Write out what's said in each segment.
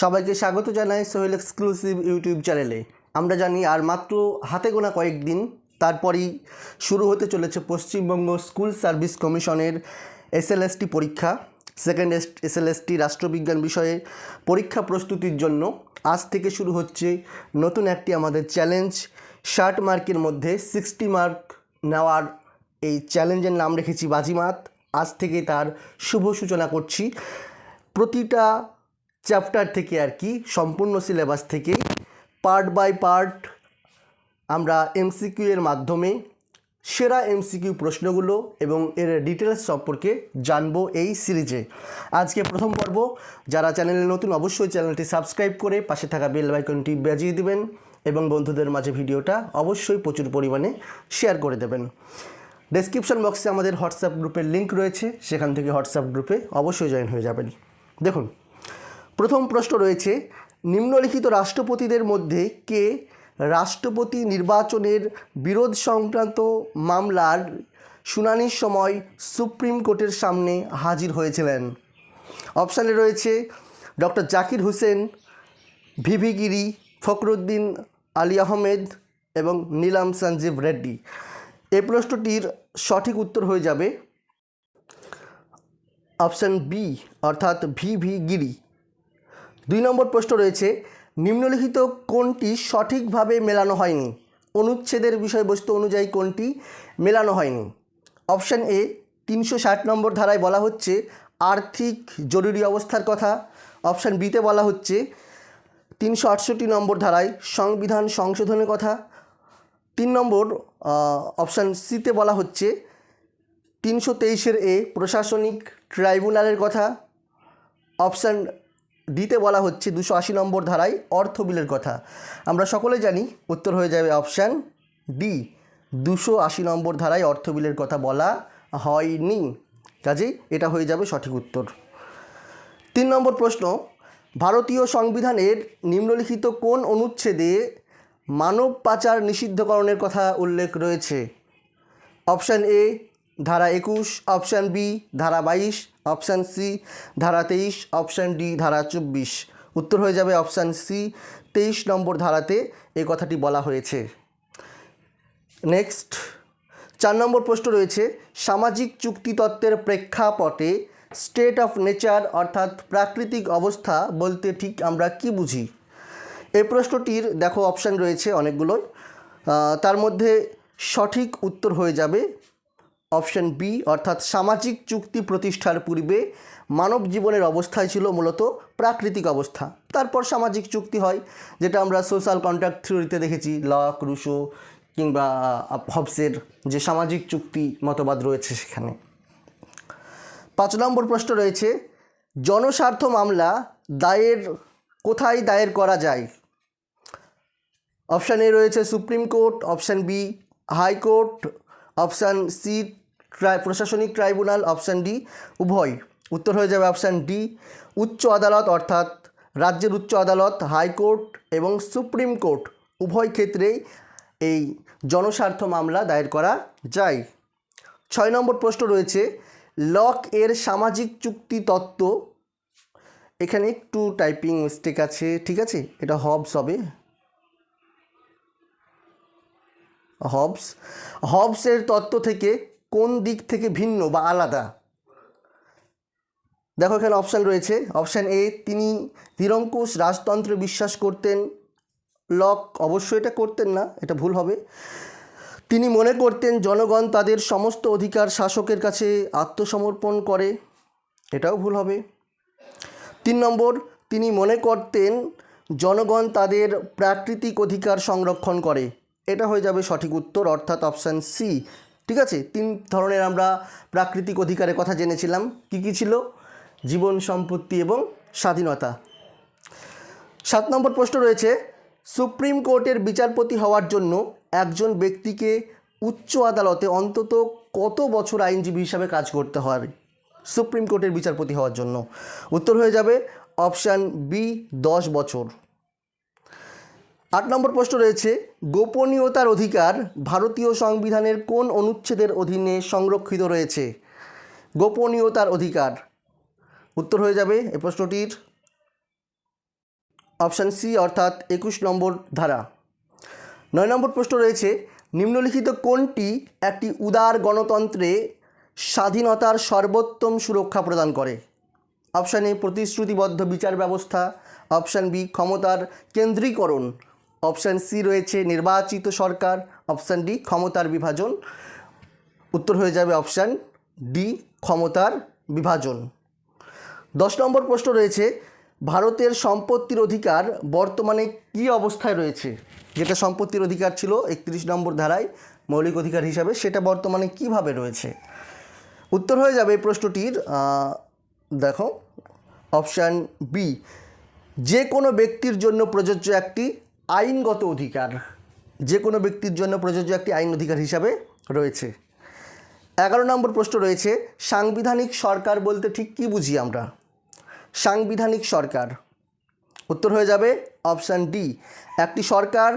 সবাইকে স্বাগত জানাই সোহেল এক্সক্লুসিভ ইউটিউব চ্যানেলে। আমরা জানি আর মাত্র হাতে গোনা কয়েকদিন তারপরই শুরু হতে চলেছে পশ্চিমবঙ্গ স্কুল সার্ভিস কমিশনের এসএলএসটি পরীক্ষা, সেকেন্ড এসএলএসটি রাষ্ট্রবিজ্ঞান বিষয়ে পরীক্ষা প্রস্তুতির জন্য। আজ থেকে শুরু হচ্ছে নতুন একটি আমাদের চ্যালেঞ্জ। ষাট মার্কের মধ্যে সিক্সটি মার্ক নেওয়ার এই চ্যালেঞ্জের নাম রেখেছি বাজিমাত। আজ থেকে তার শুভ সূচনা করছি। প্রতিটা চ্যাপ্টার থেকে আর কি, সম্পূর্ণ সিলেবাস থেকেই পার্ট বাই পার্ট আমরা এমসিকিউ এর মাধ্যমে সেরা এমসিকিউ প্রশ্নগুলো এবং এর ডিটেলস সম্পর্কে জানব এই সিরিজে আজকে প্রথম পর্ব, যারা চ্যানেলে নতুন অবশ্যই চ্যানেলটি সাবস্ক্রাইব করে পাশে থাকা বেল আইকনটি বাজিয়ে দিবেন এবং বন্ধুদের মাঝে ভিডিওটা অবশ্যই প্রচুর পরিমাণে শেয়ার করে দেবেন। ডেসক্রিপশন বক্সে আমাদের হোয়াটসঅ্যাপ গ্রুপের লিঙ্ক রয়েছে, সেখান থেকে হোয়াটসঅ্যাপ গ্রুপে অবশ্যই জয়েন হয়ে যাবেন। দেখুন প্রথম প্রশ্ন রয়েছে, নিম্নলিখিত রাষ্ট্রপতিদের মধ্যে কে রাষ্ট্রপতি নির্বাচনের বিরোধ সংক্রান্ত মামলার শুনানির সময় সুপ্রিম কোর্টের সামনে হাজির হয়েছিলেন? অপশানে রয়েছে, doctor Zakir Hussain V V Giri Fakhruddin Ali Ahmed এবং নীলাম সঞ্জীব রেড্ডি। এই প্রশ্নটির সঠিক উত্তর হয়ে যাবে অপশান বি, অর্থাৎ ভি ভি গিরি দুই নম্বর প্রশ্ন রয়েছে, নিম্নলিখিত কোনটি সঠিকভাবে মেলানো হয়নি? অনুচ্ছেদের বিষয়বস্তু অনুযায়ী কোনটি মেলানো হয়নি? অপশান এ, তিনশো ষাট নম্বর ধারায় বলা হচ্ছে, আর্থিক জরুরি অবস্থার কথা। অপশান বিতে বলা হচ্ছে, তিনশো আটষট্টি নম্বর ধারায় সংবিধান সংশোধনের কথা। তিন নম্বর অপশান সিতে বলা হচ্ছে, তিনশো তেইশের এ প্রশাসনিক ট্রাইব্যুনালের কথা। অপশান ডিতে বলা হচ্ছে দুশো আশি নম্বর ধারায় অর্থ বিলের কথা। আমরা সকলে জানি, উত্তর হয়ে যাবে অপশান ডি, দুশো আশি নম্বর ধারায় অর্থ বিলের কথা বলা হয়নি। কাজেই এটা হয়ে যাবে সঠিক উত্তর। তিন নম্বর প্রশ্ন, ভারতীয় সংবিধানের নিম্নলিখিত কোন অনুচ্ছেদে মানব পাচার নিষিদ্ধকরণের কথা উল্লেখ রয়েছে? অপশান এ, ধারা একুশ, অপশান বি, ধারা বাইশ অপশান সি, ধারা তেইশ, অপশান ডি, ধারা চব্বিশ। উত্তর হয়ে যাবে অপশান সি, তেইশ নম্বর ধারাতে এই কথাটি বলা হয়েছে। নেক্সট, চার নম্বর প্রশ্ন রয়েছে, সামাজিক চুক্তিতত্ত্বের প্রেক্ষাপটে স্টেট অফ নেচার অর্থাৎ প্রাকৃতিক অবস্থা বলতে ঠিক আমরা কি বুঝি? এই প্রশ্নটির দেখো অপশান রয়েছে অনেকগুলোই তার মধ্যে সঠিক উত্তর হয়ে যাবে অপশন বি, অর্থাৎ সামাজিক চুক্তি প্রতিষ্ঠার পূর্বে মানব জীবনের অবস্থায় ছিল মূলত প্রাকৃতিক অবস্থা। তারপর সামাজিক চুক্তি হয়, যেটা আমরা সোশ্যাল কন্ট্রাক্ট থিওরিতে দেখেছি লক রুশো কিংবা হবসের যে সামাজিক চুক্তি মতবাদ রয়েছে সেখানে। পাঁচ নম্বর প্রশ্ন রয়েছে, জনস্বার্থ মামলা দায়ের কোথায় দায়ের করা যায়? অপশান এ রয়েছে supreme court option B high court option C প্রশাসনিক ট্রাইব্যুনাল অপশান ডি, উভয়। উত্তর হয়ে যাবে অপশান ডি, উচ্চ আদালত অর্থাৎ রাজ্যের উচ্চ আদালত, হাইকোর্ট এবং সুপ্রিম কোর্ট। উভয় ক্ষেত্রেই এই জনস্বার্থ মামলা দায়ের করা যায়। ছয় নম্বর প্রশ্ন রয়েছে, লক এর সামাজিক চুক্তি তত্ত্ব। এখানে একটু টাইপিং মিস্টেক আছে, ঠিক আছে? এটা হবস হবে। হবস হবসের তত্ত্ব থেকে কোন দিক থেকে ভিন্ন বা আলাদা? দেখো এখানে অপশান রয়েছে। অপশান এ তিনি নিরঙ্কুশ রাজতন্ত্রে বিশ্বাস করতেন। লক অবশ্যই এটা করতেন না, এটা ভুল হবে। তিনি মনে করতেন জনগণ তাদের সমস্ত অধিকার শাসকের কাছে আত্মসমর্পণ করে, এটাও ভুল হবে। তিন নম্বর, তিনি মনে করতেন জনগণ তাদের প্রাকৃতিক অধিকার সংরক্ষণ করে, এটা হয়ে যাবে সঠিক উত্তর, অর্থাৎ অপশান সি ঠিক আছে? তিন ধরনের আমরা প্রাকৃতিক অধিকারের কথা জেনেছিলাম। কী কী ছিল? জীবন, সম্পত্তি এবং স্বাধীনতা। সাত নম্বর প্রশ্ন রয়েছে, সুপ্রিম কোর্টের বিচারপতি হওয়ার জন্য একজন ব্যক্তিকে উচ্চ আদালতে অন্তত কত বছর আইনজীবী হিসাবে কাজ করতে হয়? সুপ্রিম কোর্টের বিচারপতি হওয়ার জন্য। উত্তর হয়ে যাবে, অপশান বি, দশ বছর। আট নম্বর প্রশ্ন রয়েছে, গোপনীয়তার অধিকার ভারতীয় সংবিধানের কোন অনুচ্ছেদের অধীনে সংরক্ষিত রয়েছে? গোপনীয়তার অধিকার। উত্তর হয়ে যাবে এই প্রশ্নটির। অপশান সি অর্থাৎ একুশ নম্বর ধারা। নয় নম্বর প্রশ্ন রয়েছে, নিম্নলিখিত কোনটি একটি উদার গণতন্ত্রে স্বাধীনতার সর্বোত্তম সুরক্ষা প্রদান করে? অপশান এ, প্রতিশ্রুতিবদ্ধ বিচার ব্যবস্থা। অপশান বি, ক্ষমতার কেন্দ্রীকরণ। অপশান সি রয়েছে নির্বাচিত সরকার, অপশান ডি ক্ষমতার বিভাজন। উত্তর হয়ে যাবে অপশান ডি ক্ষমতার বিভাজন। দশ নম্বর প্রশ্ন রয়েছে, ভারতের সম্পত্তির অধিকার বর্তমানে কি অবস্থায় রয়েছে? যেটা সম্পত্তির অধিকার ছিল একত্রিশ নম্বর ধারায় মৌলিক অধিকার হিসাবে, সেটা বর্তমানে কীভাবে রয়েছে? উত্তর হয়ে যাবে এই প্রশ্নটির দেখো, অপশান বি, যে কোনো ব্যক্তির জন্য প্রযোজ্য একটি আইনগত অধিকার, যে কোনো ব্যক্তির জন্য প্রযোজ্য একটি আইন অধিকার হিসাবে রয়েছে। এগারো নম্বর প্রশ্ন রয়েছে, সাংবিধানিক সরকার বলতে ঠিক কী বুঝি আমরা? সাংবিধানিক সরকার। উত্তর হয়ে যাবে অপশান ডি, একটি সরকার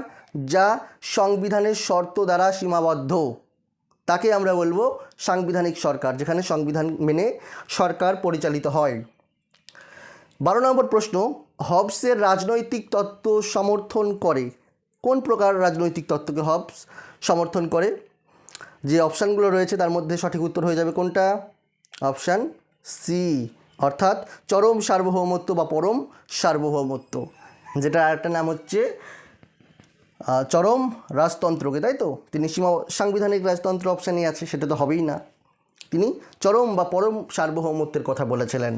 যা সংবিধানের শর্ত দ্বারা সীমাবদ্ধ। তাকে আমরা বলব সাংবিধানিক সরকার, যেখানে সংবিধান মেনে সরকার পরিচালিত হয়। বারো নম্বর প্রশ্ন, হবসের রাজনৈতিক তত্ত্ব সমর্থন করে। কোন প্রকার রাজনৈতিক তত্ত্বকে হবস সমর্থন করে? যে অপশানগুলো রয়েছে তার মধ্যে সঠিক উত্তর হয়ে যাবে কোনটা? অপশান সি, অর্থাৎ চরম সার্বভৌমত্ব বা পরম সার্বভৌমত্ব যেটা আরেকটা নাম হচ্ছে চরম রাজতন্ত্রকে, তাই তো? তিনি সীমা, সাংবিধানিক রাজতন্ত্র অপশানই আছে, সেটা তো হবেই না। তিনি চরম বা পরম সার্বভৌমত্বের কথা বলেছিলেন।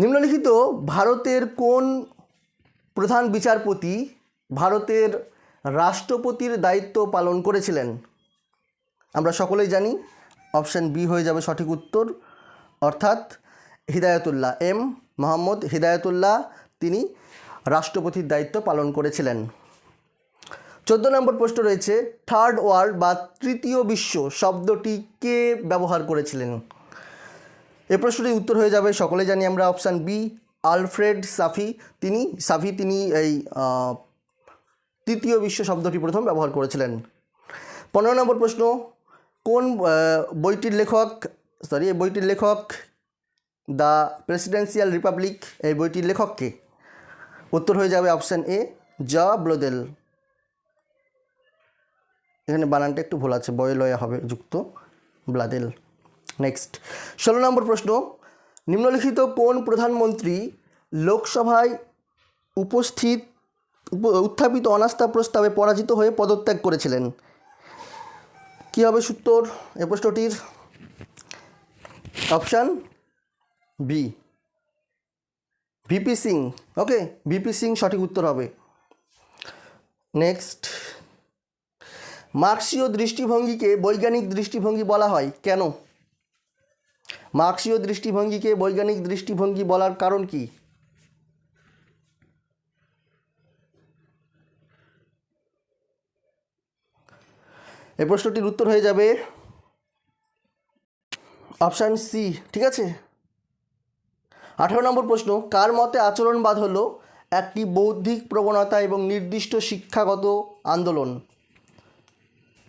নিম্নলিখিত ভারতের কোন প্রধান বিচারপতি ভারতের রাষ্ট্রপতির দায়িত্ব পালন করেছিলেন? আমরা সকলেই জানি অপশান বি হয়ে যাবে সঠিক উত্তর। অর্থাৎ হিদায়তুল্লাহ, এম মোহাম্মদ হিদায়তুল্লাহ তিনি রাষ্ট্রপতির দায়িত্ব পালন করেছিলেন। চোদ্দ নম্বর প্রশ্ন রয়েছে, থার্ড ওয়ার্ল্ড বা তৃতীয় বিশ্ব শব্দটি কে ব্যবহার করেছিলেন? এ প্রশ্নটির উত্তর হয়ে যাবে। সকলে জানি আমরা অপশান বি আলফ্রেড সাফি, তিনি সাফি তিনি এই তৃতীয় বিশ্ব শব্দটি প্রথম ব্যবহার করেছিলেন। পনেরো নম্বর প্রশ্ন, কোন বইটির লেখক সরি এই বইটির লেখক, দ্য প্রেসিডেন্সিয়াল রিপাবলিক, এই বইটির লেখককে উত্তর হয়ে যাবে অপশান এ জা. ব্লোদেল। এখানে বানানটা একটু ভুল আছে বয়ে লয়ে হবে, যুক্ত ব্লাদেল। নেক্সট ষোলো নম্বর প্রশ্ন, নিম্নলিখিত কোন প্রধানমন্ত্রী লোকসভায় উপস্থিত উত্থাপিত অনাস্থা প্রস্তাবে পরাজিত হয়ে পদত্যাগ করেছিলেন? কী হবে সূত্তর এ প্রশ্নটির? Option B. VP Singh. Okay, VP Singh সঠিক উত্তর হবে। নেক্সট মার্ক্সীয় দৃষ্টিভঙ্গিকে বৈজ্ঞানিক দৃষ্টিভঙ্গি বলা হয়। কেন? মার্ক্সীয় দৃষ্টিভঙ্গিকে বৈজ্ঞানিক দৃষ্টিভঙ্গি বলার কারণ কি? এই প্রশ্নটির উত্তর হয়ে যাবে অপশান সি ঠিক আছে? আঠারো নম্বর প্রশ্ন, কার মতে আচরণবাদ হলো একটি বৌদ্ধিক প্রবণতা এবং নির্দিষ্ট শিক্ষাগত আন্দোলন?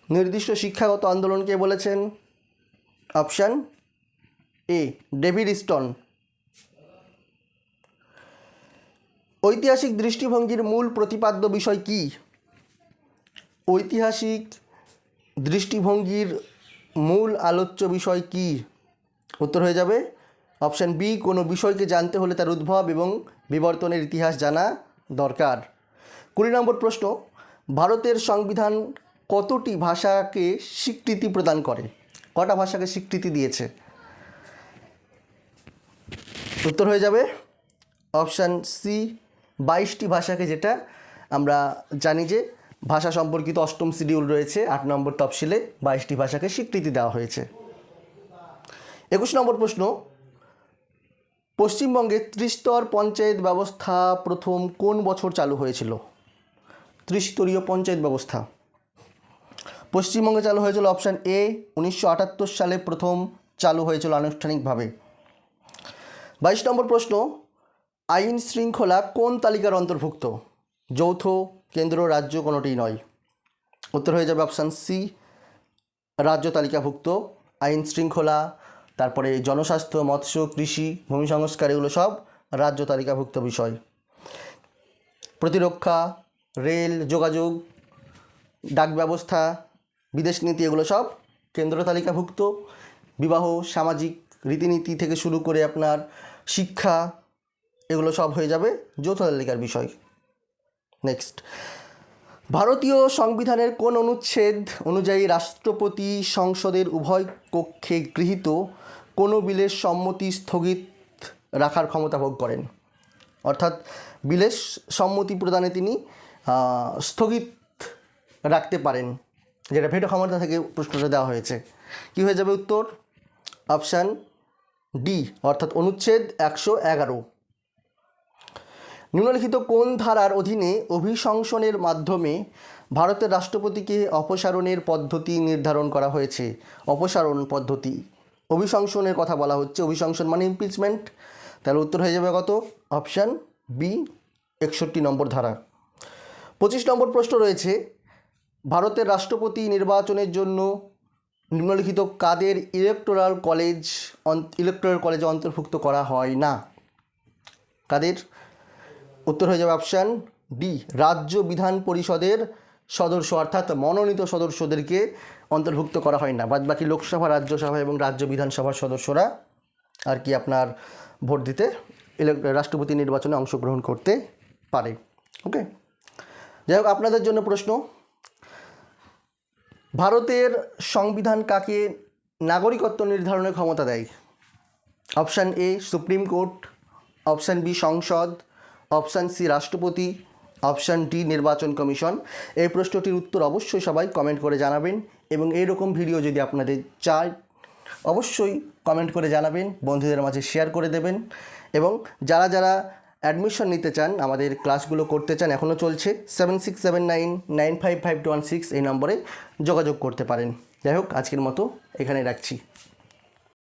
নির্দিষ্ট শিক্ষাগত আন্দোলনকে বলেছেন অপশান এ ডেভিড স্টন ঐতিহাসিক দৃষ্টিভঙ্গির মূল প্রতিপাদ্য বিষয় কি? ঐতিহাসিক দৃষ্টিভঙ্গির মূল আলোচ্য বিষয় কি? উত্তর হয়ে যাবে। অপশান বি কোনো বিষয়কে জানতে হলে তার উদ্ভব এবং বিবর্তনের ইতিহাস জানা দরকার। কুড়ি নম্বর প্রশ্ন, ভারতের সংবিধান কতটি ভাষাকে স্বীকৃতি প্রদান করে? কটা ভাষাকে স্বীকৃতি দিয়েছে? উত্তর হয়ে যাবে। অপশান সি বাইশটি ভাষাকে যেটা আমরা জানি যে ভাষা সম্পর্কিত অষ্টম শিডিউল রয়েছে, আট নম্বর তফসিলে বাইশটি ভাষাকে স্বীকৃতি দেওয়া হয়েছে। একুশ নম্বর প্রশ্ন, পশ্চিমবঙ্গে ত্রিস্তর পঞ্চায়েত ব্যবস্থা প্রথম কোন বছর চালু হয়েছিল? ত্রিস্তরীয় পঞ্চায়েত ব্যবস্থা। পশ্চিমবঙ্গে চালু হয়েছিল অপশান এ উনিশশো আটাত্তর সালে প্রথম চালু হয়েছিল আনুষ্ঠানিকভাবে। বাইশ নম্বর প্রশ্ন, আইন শৃঙ্খলা কোন তালিকার অন্তর্ভুক্ত? যৌথ, কেন্দ্র, রাজ্য কোনোটিই নয়। উত্তর হয়ে যাবে অপশান সি রাজ্য তালিকাভুক্ত, আইন শৃঙ্খলা, তারপরে জনস্বাস্থ্য, মৎস্য, কৃষি, ভূমি সংস্কার, এগুলো সব রাজ্য তালিকাভুক্ত বিষয়। প্রতিরক্ষা, রেল, যোগাযোগ, ডাক ব্যবস্থা, বিদেশ নীতি, এগুলো সব কেন্দ্র তালিকাভুক্ত। বিবাহ, সামাজিক রীতিনীতি থেকে শুরু করে আপনার শিক্ষা, এগুলো সব হয়ে যাবে যৌথ তালিকার বিষয়। নেক্সট ভারতীয় সংবিধানের কোন অনুচ্ছেদ অনুযায়ী রাষ্ট্রপতি সংসদের উভয় কক্ষে গৃহীত কোনো বিলের সম্মতি স্থগিত রাখার ক্ষমতা ভোগ করেন? অর্থাৎ বিলের সম্মতি প্রদানে তিনি স্থগিত রাখতে পারেন, যেটা ভেটো ক্ষমতা থেকে প্রশ্নটা দেওয়া হয়েছে। কী হয়ে যাবে উত্তর? অপশান ডি অর্থাৎ অনুচ্ছেদ একশো এগারো। নিম্নলিখিত কোন ধারার অধীনে অভিশংসনের মাধ্যমে ভারতের রাষ্ট্রপতিকে অপসারণের পদ্ধতি নির্ধারণ করা হয়েছে? অপসারণ পদ্ধতি। অভিশংসনের কথা বলা হচ্ছে। অভিশংসন মানে ইমপিচমেন্ট তাহলে উত্তর হয়ে যাবে কত? অপশান বি একষট্টি নম্বর ধারা। পঁচিশ নম্বর প্রশ্ন রয়েছে, ভারতের রাষ্ট্রপতি নির্বাচনের জন্য নিম্নলিখিত কাদের ইলেকটোরাল কলেজ ইলেকটোরাল কলেজে অন্তর্ভুক্ত করা হয় না? কাদের? উত্তর হয়ে যাবে অপশান ডি রাজ্য বিধান পরিষদের সদস্য অর্থাৎ মনোনীত সদস্যদেরকে অন্তর্ভুক্ত করা হয় না। বাদ বাকি লোকসভা, রাজ্যসভা এবং রাজ্য বিধানসভার সদস্যরা আর কি আপনার ভোট দিতে রাষ্ট্রপতি নির্বাচনে অংশগ্রহণ করতে পারে। ওকে যাই হোক, আপনাদের জন্য প্রশ্ন ভারতের সংবিধান কাকে নাগরিকত্ব নির্ধারণের ক্ষমতা দেয়? Option A, supreme court. Option B, সংসদ। অপশান সি, রাষ্ট্রপতি। অপশান ডি, নির্বাচন কমিশন। এই প্রশ্নটির উত্তর অবশ্যই সবাই কমেন্ট করে জানাবেন এবং এইরকম ভিডিও যদি আপনাদের চাই, অবশ্যই কমেন্ট করে জানাবেন, বন্ধুদের মাঝে শেয়ার করে দেবেন এবং যারা যারা অ্যাডমিশন নিতে চান, আমাদের ক্লাসগুলো করতে চান এখনও চলছে seven six seven nine nine five five one six এই নম্বরে যোগাযোগ করতে পারেন। যাই হোক, আজকের মতো এখানে রাখছি।